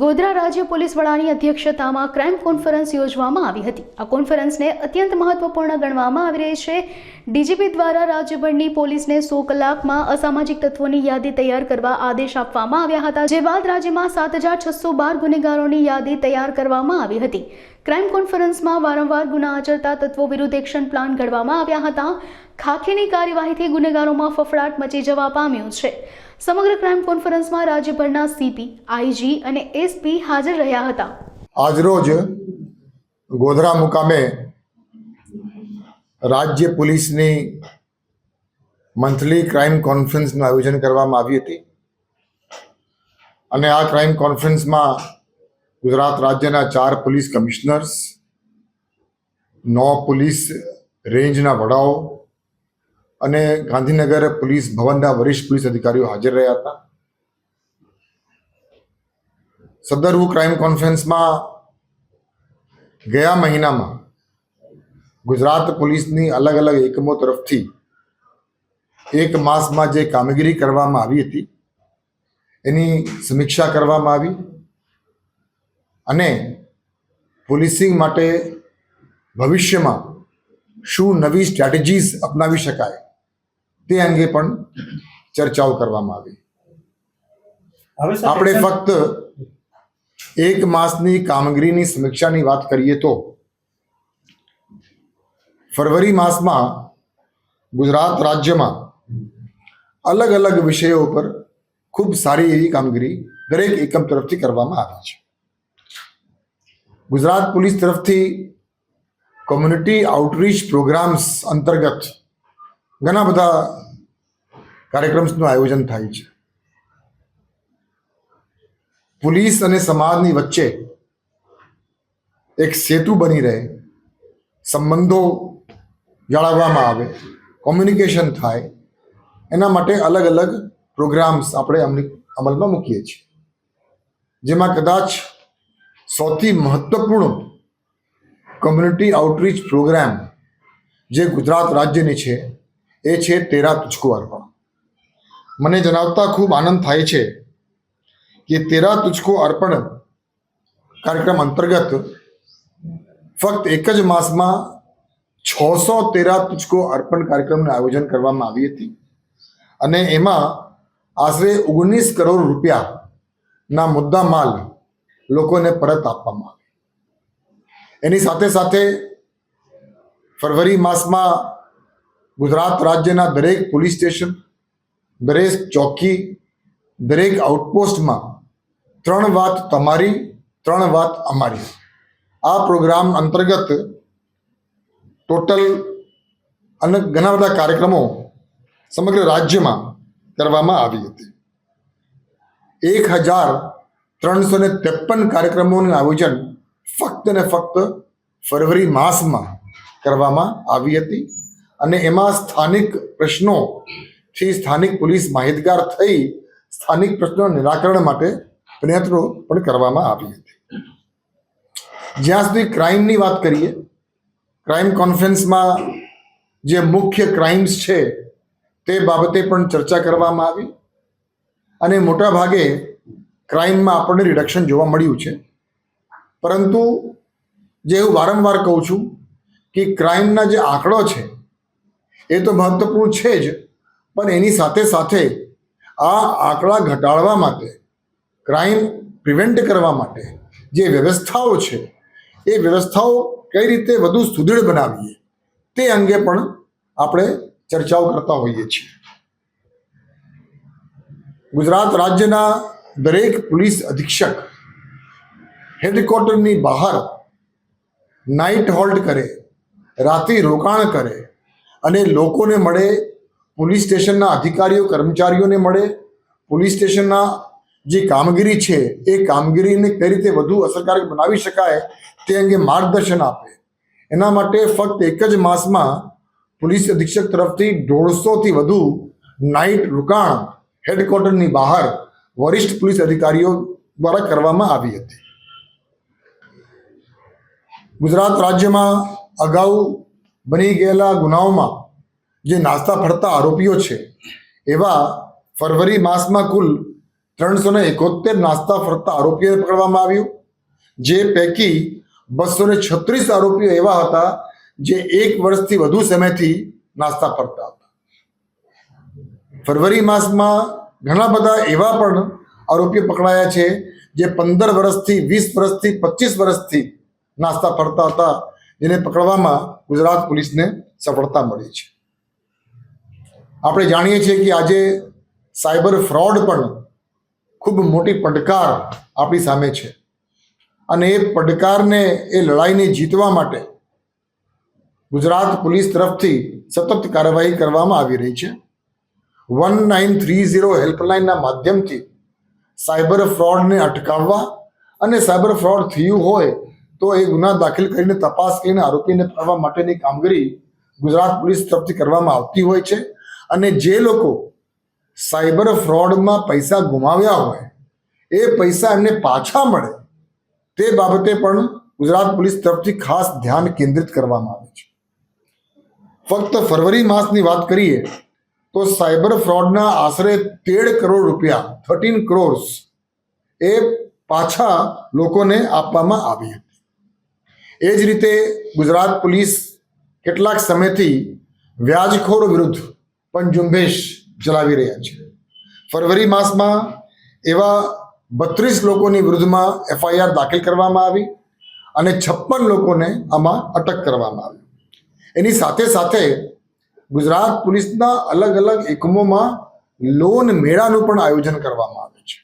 ગોધરા રાજ્ય પોલીસ વડાની અધ્યક્ષતામાં ક્રાઇમ કોન્ફરન્સ યોજવામાં આવી હતી. આ કોન્ફરન્સને અત્યંત મહત્વપૂર્ણ ગણવામાં આવી રહી છે. ડીજીપી દ્વારા રાજ્યભરની પોલીસને સો કલાકમાં અસામાજિક તત્વોની યાદી તૈયાર કરવા આદેશ આપવામાં આવ્યા હતા, જે બાદ રાજ્યમાં સાત હજાર છસો બાર ગુનેગારોની યાદી તૈયાર કરવામાં આવી હતી. ક્રાઇમ કોન્ફરન્સમાં વારંવાર ગુના આચરતા તત્વો વિરુદ્ધ એક્શન પ્લાન ઘડવામાં આવ્યા હતા. ખાખીની કાર્યવાહીથી ગુનેગારોમાં ફફડાટ મચી જવા પામ્યો છે. સમગ્ર ક્રાઇમ કોન્ફરન્સમાં રાજ્યભરના સીપી આઈજી અને એસપી હાજર રહ્યા હતા. આજરોજ ગોધરા મુકામે રાજ્ય પોલીસની મંથલી ક્રાઇમ કોન્ફરન્સનું આયોજન કરવામાં આવી હતી. અને આ ક્રાઇમ કોન્ફરન્સમાં ગુજરાત રાજ્યના ચાર પોલીસ કમિશનર્સ નો પોલીસ રેન્જના વડાઓ અને ગાંધીનગર પોલીસ ભવનના વરિષ્ઠ પોલીસ અધિકારીઓ હાજર રહ્યા હતા. સદરવું ક્રાઇમ કોન્ફરન્સમાં ગયા મહિનામાં ગુજરાત પોલીસની અલગ અલગ એકમો તરફથી એક માસમાં જે કામગીરી કરવામાં આવી હતી, એની સમીક્ષા કરવામાં આવી. અને પોલીસિંગ માટે ભવિષ્યમાં શું નવી સ્ટ્રેટેજીસ અપનાવી શકાય તે અંગે પણ ચર્ચાઓ કરવામાં આવી. હવે આપણે ફક્ત એક માસની કામગીરીની સમીક્ષાની વાત કરીએ તો ફરવરી માસમાં ગુજરાત રાજ્યમાં અલગ અલગ વિષયો ઉપર ખૂબ સારી એવી કામગીરી દરેક એકમ તરફથી કરવામાં આવી છે. ગુજરાત પોલીસ તરફથી કોમ્યુનિટી આઉટરીચ પ્રોગ્રામ્સ અંતર્ગત ઘણા બધા કાર્યક્રમ્સનું આયોજન થાય છે. પોલીસ અને સમાજની વચ્ચે એક સેતુ બની રહે, સંબંધો જાળવવામાં આવે કોમ્યુનિકેશન થાય, એના માટે અલગ અલગ પ્રોગ્રામ્સ આપણે અમલી અમલમાં મૂકીએ છીએ. જેમાં કદાચ સૌથી મહત્વપૂર્ણ કમ્યુનિટી આઉટરીચ પ્રોગ્રામ જે ગુજરાત રાજ્યની છે, એ છે તેરા તુચકો અર્પણ મને જણાવતા ખૂબ આનંદ થાય છે કે તેરા તુચકો અર્પણ કાર્યક્રમ અંતર્ગત ફક્ત એક જ માસમાં છસો તેરા તુચકો અર્પણ કાર્યક્રમનું આયોજન કરવામાં આવી હતી અને એમાં આશરે ઓગણીસ કરોડ રૂપિયાના મુદ્દા માલ લોકોને પરત આપવામાં આવે. એની સાથે સાથે ફરવરી માસમાં ગુજરાત રાજ્યના દરેક પોલીસ સ્ટેશન, દરેક ચોકી, દરેક આઉટપોસ્ટમાં ત્રણ વાત તમારી, ત્રણ વાત અમારી. આ પ્રોગ્રામ અંતર્ગત ટોટલ અને, ઘણા બધા કાર્યક્રમો સમગ્ર રાજ્યમાં કરવામાં આવી હતી. એક હજાર ત્રણસો ને ત્રેપન કાર્યક્રમોનું આયોજન ફક્ત ને ફક્ત ફરવરી માસમાં કરવામાં આવી હતી. અને એમાં સ્થાનિક પ્રશ્નોથી સ્થાનિક પોલીસ માહિતગાર થઈ સ્થાનિક પ્રશ્નો નિરાકરણ માટે પ્રયત્નો પણ કરવામાં આવી હતી. જ્યાં સુધી ક્રાઇમની વાત કરીએ, ક્રાઇમ કોન્ફરન્સમાં જે મુખ્ય ક્રાઇમ્સ છે તે બાબતે પણ ચર્ચા કરવામાં આવી. અને મોટા ભાગે ક્રાઇમમાં આપણને રિડક્શન જોવા મળ્યું છે. પરંતુ જે હું વારંવાર કહું છું કે ક્રાઇમના જે આંકડો છે, એ તો મહત્વપૂર્ણ છે જ. પણ એની સાથે સાથે આ આંકડા ઘટાડવા માટે ક્રાઇમ પ્રિવેન્ટ કરવા માટે જે વ્યવસ્થાઓ છે, એ વ્યવસ્થાઓ કઈ રીતે વધુ સુદૃઢ બનાવીએ, તે અંગે પણ આપણે ચર્ચાઓ કરતા હોઈએ છીએ. ગુજરાત રાજ્યના દરેક પોલીસ અધિક્ષક હેડક્વાર્ટરની બહાર નાઇટ હોલ્ટ કરે રાત્રિ રોકાણ કરે અને લોકોને મળે, પોલીસ સ્ટેશનના અધિકારીઓ, કર્મચારીઓને મળે, પોલીસ સ્ટેશનના જે કામગીરી છે, એ કામગીરીને કઈ રીતે વધુ અસરકારક બનાવી શકાય, તે અંગે માર્ગદર્શન આપે. એના માટે ફક્ત એક જ માસમાં પોલીસ અધિક્ષક તરફથી દોઢસોથી વધુ નાઇટ રોકાણ હેડક્વાર્ટરની બહાર વરિષ્ઠ પોલીસ અધિકારીઓ દ્વારા કરવામાં આવી હતી. ગુજરાત રાજ્યમાં અગાઉ બની ગયેલા ગુનાઓમાં જે નાસ્તા ફરતા આરોપીઓ છે, એવા ફરવરી માસમાં કુલ ત્રણસો ને એકોતેર નાસ્તા ફરતા આરોપીઓને પકડવામાં આવ્યું, જે પૈકી બસો ને છત્રીસ આરોપીઓ એવા હતા જે એક વર્ષથી વધુ સમયથી નાસ્તા ફરતા હતા. ફરવરી માસમાં ઘણા બધા એવા પણ આરોપીઓ પકડાયા છે જે પંદર વર્ષથી, વીસ વર્ષથી, પચીસ વર્ષથી નાસ્તા ફરતા હતા. જેને પકડવામાં ગુજરાત પોલીસને સફળતા મળી છે. આપણે જાણીએ છીએ કે આજે સાયબર ફ્રોડ પણ ખૂબ મોટી પડકાર આપણી સામે છે. અને એ પડકારને, એ લડાઈને જીતવા માટે ગુજરાત પોલીસ તરફથી સતત કાર્યવાહી કરવામાં આવી રહી છે. વન નાઇન થ્રી ઝીરો હેલ્પલાઇનના માધ્યમથી સાયબર ફ્રોડને અટકાવવા અને સાયબર ફ્રોડ થયું હોય તો એ ગુના દાખલ કરીને તપાસ કરીને આરોપીને પકડવા માટેની કામગીરી ગુજરાત પોલીસ તરફથી કરવામાં આવતી હોય છે. અને જે લોકો સાયબર ફ્રોડમાં પૈસા ગુમાવ્યા હોય, એ પૈસા એમને પાછા મળે, તે બાબતે પણ ગુજરાત પોલીસ તરફથી ખાસ ધ્યાન કેન્દ્રિત કરવામાં આવે છે. ફક્ત ફરવરી માસની વાત કરીએ તો સાયબર ફ્રોડના આશરે તેર કરોડ રૂપિયા થર્ટીન ક્રોર્સ એ પાછા લોકોને આપવામાં આવી હતી. એ જ રીતે ગુજરાત પોલીસ કેટલાક સમયથી વ્યાજખોર વિરુદ્ધ પણ ઝુંબેશ ચલાવી રહ્યા છે. ફરવરી માસમાં એવા બત્રીસ લોકોની વિરુદ્ધમાં એફઆઈઆર દાખલ કરવામાં આવી અને છપ્પન લોકોને આમાં અટક કરવામાં આવી. એની સાથે સાથે ગુજરાત પોલીસના અલગ અલગ એકમોમાં લોન મેળાનું પણ આયોજન કરવામાં આવે છે.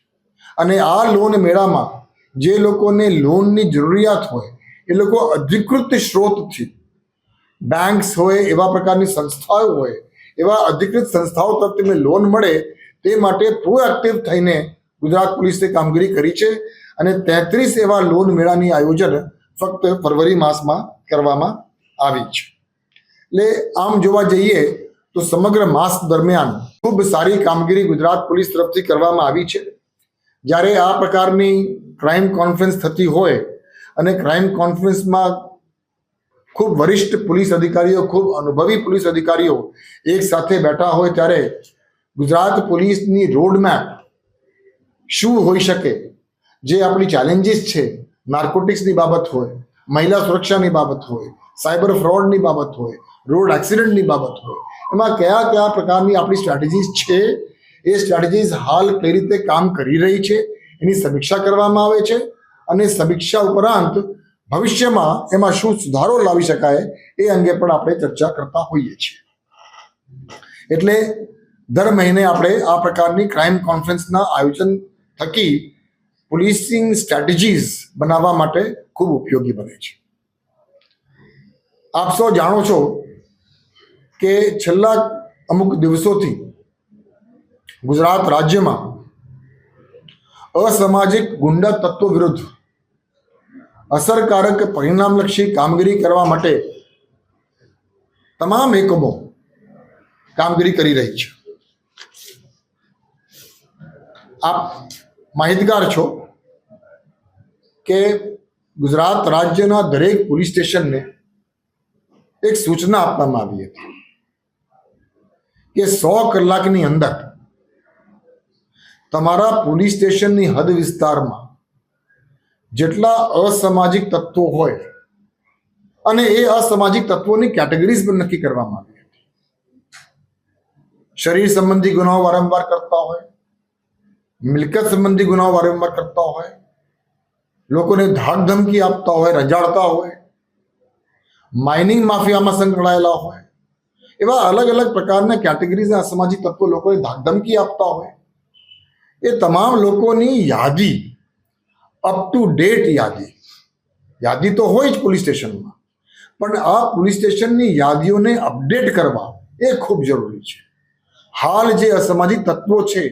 અને આ લોન મેળામાં જે લોકોને લોનની જરૂરિયાત હોય, એ લોકો અધિકૃત સ્ત્રોતથી બેંક્સ હોય, એવા પ્રકારની સંસ્થાઓ હોય, એવા અધિકૃત સંસ્થાઓ તરફથી એમને લોન મળે, તે માટે પ્રોએક્ટિવ થઈને ગુજરાત પોલીસે કામગીરી કરી છે અને તેત્રીસ એવા લોન મેળાની આયોજન ફક્ત ફરવરી માસમાં કરવામાં આવી છે. એટલે આમ જોવા જઈએ તો સમગ્ર માસ દરમિયાન ખૂબ સારી કામગીરી ગુજરાત પોલીસ તરફથી કરવામાં આવી છે. જ્યારે આ પ્રકારની ક્રાઇમ કોન્ફરન્સ થતી હોય અને ક્રાઇમ કોન્ફરન્સમાં ખૂબ વરિષ્ઠ પોલીસ અધિકારીઓ, ખૂબ અનુભવી પોલીસ અધિકારીઓ એક સાથે બેઠા હોય ત્યારે ગુજરાત પોલીસની રોડમેપ શું હોઈ શકે? જે આપણી ચેલેન્જીસ છે નાર્કોટિક્સની બાબત હોય, મહિલા સુરક્ષાની બાબત હોય સાયબર ફ્રોડની બાબત હોય રોડ એક્સિડન્ટની બાબત હોય. એમાં કયા કયા પ્રકારની આપણી સ્ટ્રેટેજીસ છે? એ સ્ટ્રેટેજીસ હાલ કઈ રીતે કામ કરી રહી છે? એની સમીક્ષા કરવામાં આવે છે અને સમીક્ષા ઉપરાંત ભવિષ્યમાં એમાં શું સુધારો લાવી શકાય એ અંગે પણ આપણે ચર્ચા કરતા હોઈએ છીએ. એટલે દર મહિને આપણે આ પ્રકારની ક્રાઇમ કોન્ફરન્સના આયોજન થકી પોલીસિંગ સ્ટ્રેટેજીસ બનાવવા માટે ખૂબ ઉપયોગી બને છે. આપ સૌ જાણો છો કે છેલ્લા અમુક દિવસોથી ગુજરાત રાજ્યમાં અસામાજિક ગુંડા તત્વો વિરુદ્ધ અસરકારક પરિણામલક્ષી કામગીરી કરવા માટે તમામ એકમો કામગીરી કરી રહી છે. આપ માહિતગાર છો કે ગુજરાત રાજ્યના દરેક પોલીસ સ્ટેશનને એક સૂચના આપવામાં આવી હતી. કે સો કલાકની અંદર તમારા પોલીસ સ્ટેશનની હદ વિસ્તારમાં જેટલા અસામાજિક તત્વો હોય અને એ અસામાજિક તત્વોની કેટેગરીઝ પણ નક્કી કરવામાં આવી હતી. શરીર સંબંધી ગુનાઓ વારંવાર કરતા હોય, મિલકત સંબંધી ગુનાઓ વારંવાર કરતા હોય, લોકોને ધાક ધમકી આપતા હોય, રજાડતા હોય, માઇનિંગ માફિયામાં સંકળાયેલા હોય એવા અલગ અલગ પ્રકારના કેટેગરીઝના અસામાજિક તત્વો લોકોને ધાકધમકી આપતા હોય. એ તમામ લોકોની યાદી અપ ટુ ડેટ યાદી. યાદી તો હોય જ પોલીસ સ્ટેશનમાં, પણ આ પોલીસ સ્ટેશનની યાદીઓને અપડેટ કરવા એ ખૂબ જરૂરી છે. હાલ જે અસામાજિક તત્વો છે,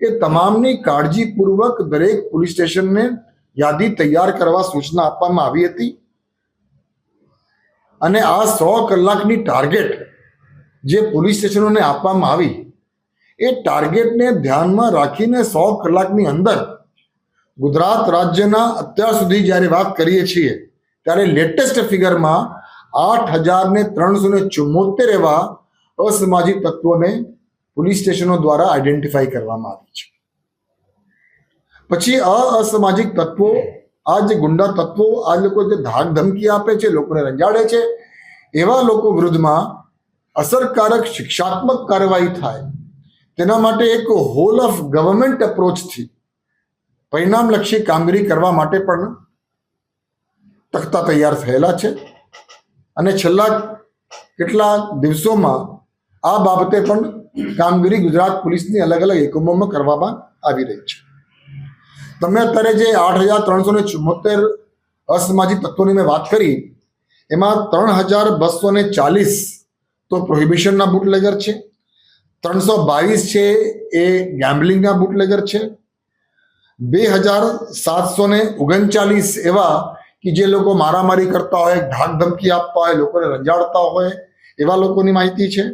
એ તમામની કાળજીપૂર્વક દરેક પોલીસ સ્ટેશનને યાદી તૈયાર કરવા સૂચના આપવામાં આવી હતી. અને આ સો કલાકની ટાર્ગેટ જે પોલીસ સ્ટેશનોને આપવામાં આવી, એ ટાર્ગેટને ધ્યાનમાં રાખીને સો કલાકની અંદર ગુજરાત રાજ્યના અત્યાર સુધી જ્યારે વાત કરીએ છીએ, ત્યારે લેટેસ્ટ ફિગરમાં આઠ હજાર ને ત્રણસો ને ચુમ્મોતેર એવા અસામાજિક તત્વોને પોલીસ સ્ટેશનો દ્વારા આઈડેન્ટિફાઈ કરવામાં આવી છે. પછી અસામાજિક તત્વો, આ જે ગુંડા તત્વો, આ લોકો જે ધાક ધમકી આપે છે, લોકોને રંજાડે છે, એવા લોકો વિરુદ્ધમાં અસરકારક શિક્ષાત્મક કાર્યવાહી થાય. તેના માટે એક હોલ ઓફ ગવર્મેન્ટ અપ્રોચથી પરિણામલક્ષી કામગીરી કરવા માટે પણ તખ્તા તૈયાર થયેલા છે. અને છેલ્લા કેટલાક દિવસોમાં આ બાબતે પણ કામગીરી ગુજરાત પોલીસની અલગ અલગ એકમોમાં કરવામાં આવી રહી છે. તમે અત્યારે જે આઠ હજાર ત્રણસો ને ચુમ્મોતેર અસામાજિક તત્વોની મેં વાત કરી, એમાં ત્રણ હજાર બસો ને ચાલીસ તો પ્રોહિબિશનના બુટલેગર છે. ત્રણસો બાવીસ છે એ ગેમ્બલિંગના બુટલેગર છે. બે હજાર સાતસો ને ઓગણચાલીસ એવા કે જે લોકો મારામારી કરતા હોય, ધાક ધમકી આપતા હોય, લોકોને રંજાડતા હોય, એવા લોકોની માહિતી છે.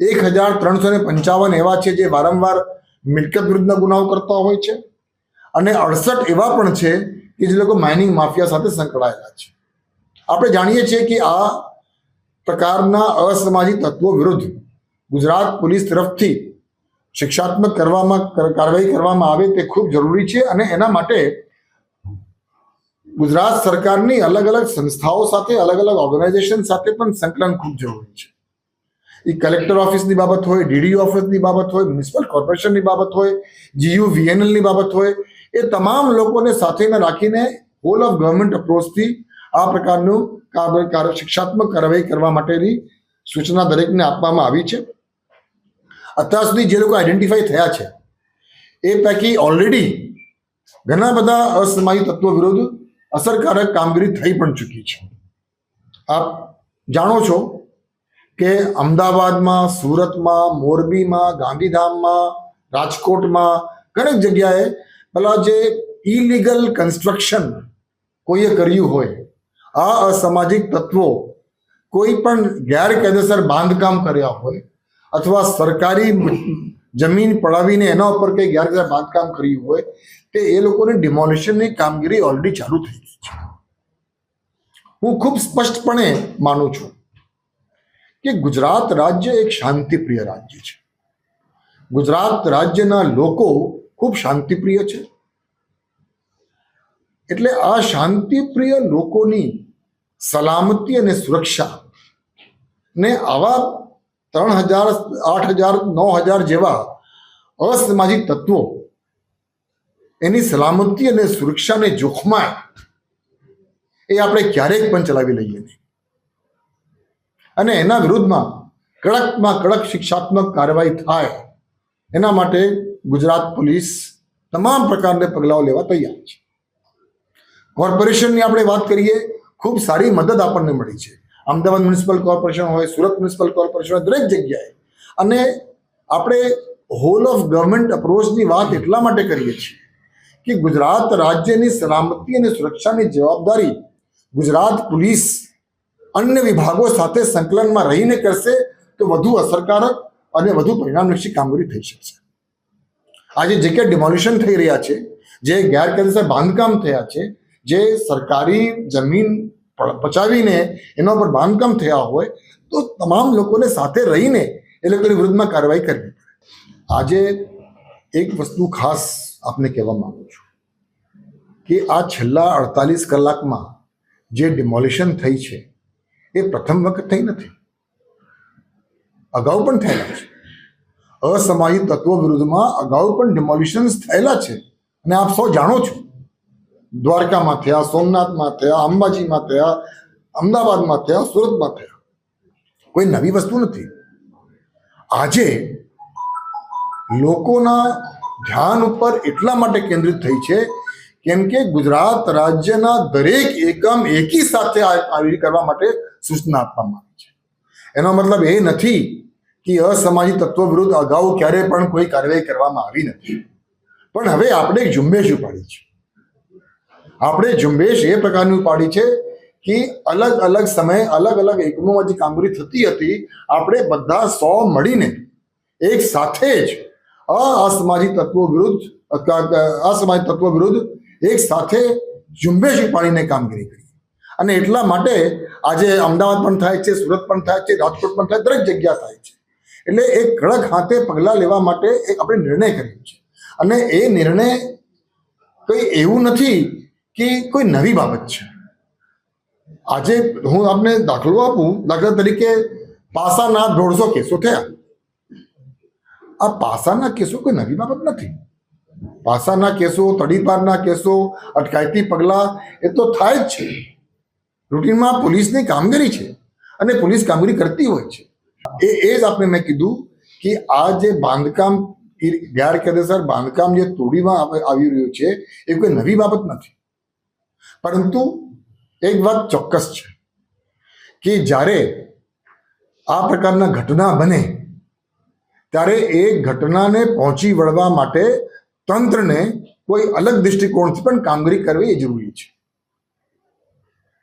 એક હજાર ત્રણસો ને પંચાવન એવા છે જે વારંવાર મિલકત વિરુદ્ધના ગુનાઓ કરતા હોય છે. અને અડસઠ એવા પણ છે કે જે લોકો માઇનિંગ માફિયા સાથે સંકળાયેલા છે. આપણે જાણીએ છીએ કે આ પ્રકારના અસામાજિક તત્વો વિરુદ્ધ ગુજરાત પોલીસ તરફથી શિક્ષાત્મક કરવામાં કાર્યવાહી કરવામાં આવે તે ખૂબ જરૂરી છે અને એના માટે ગુજરાત સરકારની અલગ અલગ સંસ્થાઓ સાથે અલગ અલગ ઓર્ગેનાઇઝેશન સાથે પણ સંકલન ખૂબ જરૂરી છે. એ કલેક્ટર ઓફિસની બાબત હોય ડીડીઓ ઓફિસની બાબત હોય, મ્યુનિસિપલ કોર્પોરેશનની બાબત હોય, જીયુ વીએનએલની બાબત હોય, એ તમામ લોકોને સાથેને રાખીને હોલ ઓફ ગવર્મેન્ટ અપ્રોચથી આ પ્રકારનું શિક્ષાત્મક કાર્યવાહી કરવા માટેની સૂચના દરેકને આપવામાં આવી છે. અત્યાર સુધી જે લોકો આઈડેન્ટિફાઈ થયા છે, એ પૈકી ઓલરેડી ઘણા બધા અસમાયી તત્વો વિરુદ્ધ અસરકારક કામગીરી થઈ પણ ચૂકી છે. આપ જાણો છો કે અમદાવાદમાં, સુરતમાં, મોરબીમાં, ગાંધીધામમાં, રાજકોટમાં ઘણી જગ્યાએ પેલા જે ઇલીગલ કન્સ્ટ્રક્શન કોઈએ કર્યું હોય આ અસામાજિક તત્વો કોઈ પણ ગેરકાયદેસર બાંધકામ કર્યા હોય અથવા સરકારી જમીન પડાવીને એના ઉપર કંઈ ગેરકાયદેસર બાંધકામ કર્યું હોય, તે એ લોકોની ડિમોલિશનની કામગીરી ઓલરેડી ચાલુ થઈ ગઈ છે. હું ખૂબ સ્પષ્ટપણે માનું છું કે ગુજરાત રાજ્ય એક શાંતિપ્રિય રાજ્ય છે. ગુજરાત રાજ્યના લોકો ખૂબ શાંતિપ્રિય છે. એટલે આ શાંતિપ્રિય લોકોની સલામતી અને સુરક્ષા ને આવા ત્રણ હજાર, આઠ હજાર, નવ હજાર જેવા અસામાજિક તત્વો એની સલામતી અને સુરક્ષાને જોખમાય, એ આપણે ક્યારેક પણ ચલાવી લઈએ નહીં. અને એના વિરુદ્ધમાં કડકમાં કડક શિક્ષાત્મક કાર્યવાહી થાય, એના માટે ગુજરાત પોલીસ તમામ પ્રકારના પગલાઓ લેવા તૈયાર છે. કોર્પોરેશનની આપણે વાત કરીએ ખૂબ સારી મદદ આપણને મળી છે. અમદાવાદ મ્યુનિસિપલ કોર્પોરેશન હોય, સુરત મ્યુનિસિપલ કોર્પોરેશન હોય, દરેક જગ્યાએ. અને આપણે હોલ ઓફ ગવર્મેન્ટ અપ્રોચની વાત એટલા માટે કરીએ છીએ કે ગુજરાત રાજ્યની સલામતી અને સુરક્ષાની જવાબદારી ગુજરાત પોલીસ અન્ય વિભાગો સાથે સંકલનમાં રહીને કરશે તો વધુ અસરકારક અને વધુ પરિણામલક્ષી કામગીરી થઈ શકશે. આજે જે કે ડિમોલિશન થઈ રહ્યા છે, જે ગેરકાયદેસર બાંધકામ થયા છે જે સરકારી જમીન પચાવીને એના પર બાંધકામ થયા હોય, તો તમામ લોકોને સાથે રહીને એ લોકોની વિરુદ્ધમાં કાર્યવાહી કરવી પડે. આજે એક વસ્તુ ખાસ આપને કહેવા માગું છું કે આ છેલ્લા અડતાલીસ કલાકમાં જે ડિમોલિશન થઈ છે, એ પ્રથમ વખત થઈ નથી. અગાઉ પણ થયેલા છે. અસમાહિત તત્વો વિરુદ્ધમાં અગાઉ પણ ડિમોલિશન્સ થયેલા છે. અને આપ સૌ જાણો છો દ્વારકામાં થયા, સોમનાથમાં થયા, અંબાજીમાં થયા, અમદાવાદમાં થયા, સુરતમાં થયા. કોઈ નવી વસ્તુ નથી. આજે લોકોના ધ્યાન ઉપર એટલા માટે કેન્દ્રિત થઈ છે કેમ કે ગુજરાત રાજ્યના દરેક એકમ એકી સાથે આવી કરવા માટે સૂચના આપવામાં આવી છે. એનો મતલબ એ નથી કે અસામાજિક તત્વો વિરુદ્ધ અગાઉ ક્યારે પણ કોઈ કાર્યવાહી કરવામાં આવી નથી. પણ હવે આપણે એક ઝુંબેશ ઉપાડી છે. આપણે ઝુંબેશ એ પ્રકારની પાડી છે કે અલગ અલગ સમયે અલગ અલગ એકમોમાં જે કામગીરી થતી હતી, આપણે બધા સો મળીને એક સાથે જ અસામાજિક તત્વો વિરુદ્ધ અસામાજિક તત્વો વિરુદ્ધ એક સાથે ઝુંબેશ પાડીને કામગીરી કરી. અને એટલા માટે આજે અમદાવાદ પણ થાય છે, સુરત પણ થાય છે, રાજકોટ પણ થાય, દરેક જગ્યા થાય છે. એટલે એક કડક હાથે પગલાં લેવા માટે એક આપણે નિર્ણય કર્યો છે. અને એ નિર્ણય કંઈ એવું નથી કે કોઈ નવી બાબત છે? આજે હું આપને દાખલો આપું, દાખલા તરીકે પાસાના દોઢસો કેસો થયા. આ પાસાના કેસો કોઈ નવી બાબત નથી. પાસાના કેસો, તડીપારના કેસો, અટકાયતી પગલાં, એ તો થાય જ છે. રૂટીનમાં પોલીસની કામગીરી છે અને પોલીસ કામગીરી કરતી હોય છે. એ એ જ આપણે મેં કીધું કે આ જે બાંધકામ ગેરકાયદેસર બાંધકામ જે તોડીમાં આવી રહ્યું છે, એ કોઈ નવી બાબત નથી. પરંતુ એક વાત ચોક્કસ છે કે જ્યારે આ પ્રકારના ઘટના બને, ત્યારે એ ઘટનાને પહોંચી વળવા માટે તંત્રને કોઈ અલગ દૃષ્ટિકોણથી પણ કામગીરી કરવી એ જરૂરી છે.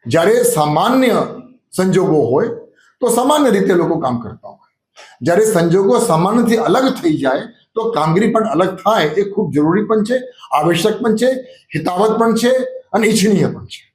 જ્યારે સામાન્ય સંજોગો હોય, તો સામાન્ય રીતે લોકો કામ કરતા હોય. જ્યારે સંજોગો સામાન્યથી અલગ થઈ જાય, તો કામગીરી પણ અલગ થાય એ ખૂબ જરૂરી પણ છે, આવશ્યક પણ છે, હિતાવત પણ છે અને ઈચ્છનીય પણ છે